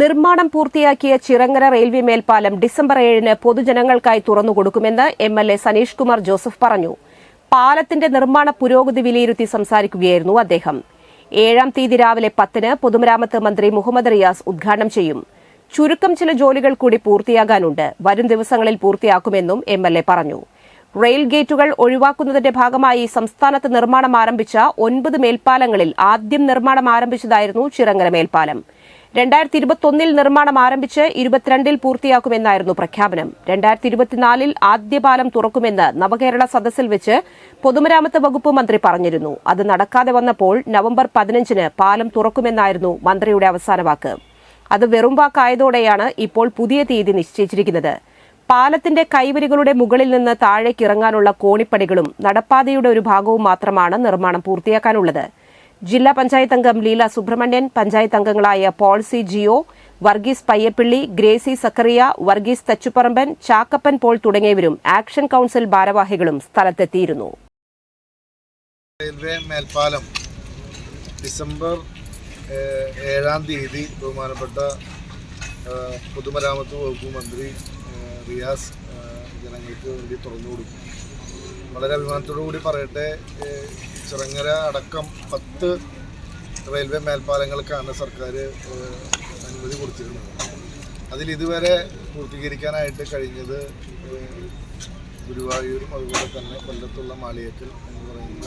നിർമ്മാണം പൂർത്തിയാക്കിയ ചിറങ്ങര റെയിൽവേ മേൽപ്പാലം ഡിസംബർ ഏഴിന് പൊതുജനങ്ങൾക്കായി തുറന്നുകൊടുക്കുമെന്ന് M L A Saneesh Kumar Joseph പറഞ്ഞു. പാലത്തിന്റെ നിർമ്മാണ പുരോഗതി വിലയിരുത്തി സംസാരിക്കുകയായിരുന്നു അദ്ദേഹം. ഏഴാം തീയതി രാവിലെ പത്തിന് പൊതുമരാമത്ത് മന്ത്രി മുഹമ്മദ് റിയാസ് ഉദ്ഘാടനം ചെയ്യും. ചുരുക്കം ചില ജോലികൾ കൂടി പൂർത്തിയാകാനുണ്ട്. വരും ദിവസങ്ങളിൽ പൂർത്തിയാക്കുമെന്നും എം എൽ എ പറഞ്ഞു. റെയിൽ ഗേറ്റുകൾ ഒഴിവാക്കുന്നതിന്റെ ഭാഗമായി സംസ്ഥാനത്ത് നിർമ്മാണം ആരംഭിച്ച ഒൻപത് മേൽപ്പാലങ്ങളിൽ ആദ്യം നിർമ്മാണം ആരംഭിച്ചതായിരുന്നു ചിറങ്ങര മേൽപ്പാലം. രണ്ടായിരത്തി ഇരുപത്തൊന്നിൽ നിർമ്മാണം ആരംഭിച്ച് ഇരുപത്തിരണ്ടിൽ പൂർത്തിയാക്കുമെന്നായിരുന്നു പ്രഖ്യാപനം. രണ്ടായിരത്തി ഇരുപത്തിനാലിൽ ആദ്യ പാലം തുറക്കുമെന്ന് നവകേരള സദസ്സിൽ വെച്ച് പൊതുമരാമത്ത് വകുപ്പ് മന്ത്രി പറഞ്ഞിരുന്നു. അത് നടക്കാതെ വന്നപ്പോൾ നവംബർ പതിനഞ്ചിന് പാലം തുറക്കുമെന്നായിരുന്നു മന്ത്രിയുടെ അവസാന വാക്ക്. അത് വെറും വാക്കായതോടെയാണ് ഇപ്പോൾ പുതിയ തീയതി നിശ്ചയിച്ചിരിക്കുന്നത്. പാലത്തിന്റെ കൈവരികളുടെ മുകളിൽ നിന്ന് താഴേക്കിറങ്ങാനുള്ള കോണിപ്പടികളും നടപ്പാതയുടെ ഒരു ഭാഗവും മാത്രമാണ് നിർമ്മാണം പൂർത്തിയാക്കാനുള്ളത്. ജില്ലാ പഞ്ചായത്ത് അംഗം ലീല സുബ്രഹ്മണ്യൻ പഞ്ചായത്ത് അംഗങ്ങളായ പോൾസി ജിയോ വർഗീസ് പയ്യപ്പിള്ളി ഗ്രേസി സക്കറിയ വർഗീസ് തച്ചുപറമ്പൻ ചാക്കപ്പൻ പോൾ തുടങ്ങിയവരും ആക്ഷൻ കൌൺസിൽ ഭാരവാഹികളും സ്ഥലത്തെത്തിയിരുന്നു. റെയിൽവേ മേൽപ്പാലം ഡിസംബർ ഏഴാം തീയതി ബഹുമാനപ്പെട്ട പൊതുമരാമത്ത് വകുപ്പ് മന്ത്രി റിയാസ് ജനങ്ങൾക്ക് വേണ്ടി തുറന്നു കൊടുക്കും. വളരെ അഭിമാനത്തോടു കൂടി പറയട്ടെ ചിറങ്ങര അടക്കം പത്ത് റെയിൽവേ മേൽപ്പാലങ്ങൾക്കാണ് സർക്കാർ അനുമതി കൊടുത്തിരുന്നത്. അതിൽ ഇതുവരെ പൂർത്തീകരിക്കാനായിട്ട് കഴിഞ്ഞത് ഗുരുവായൂരും അതുപോലെ തന്നെ കൊല്ലത്തുള്ള മാളിയേക്കൽ എന്ന് പറയുന്ന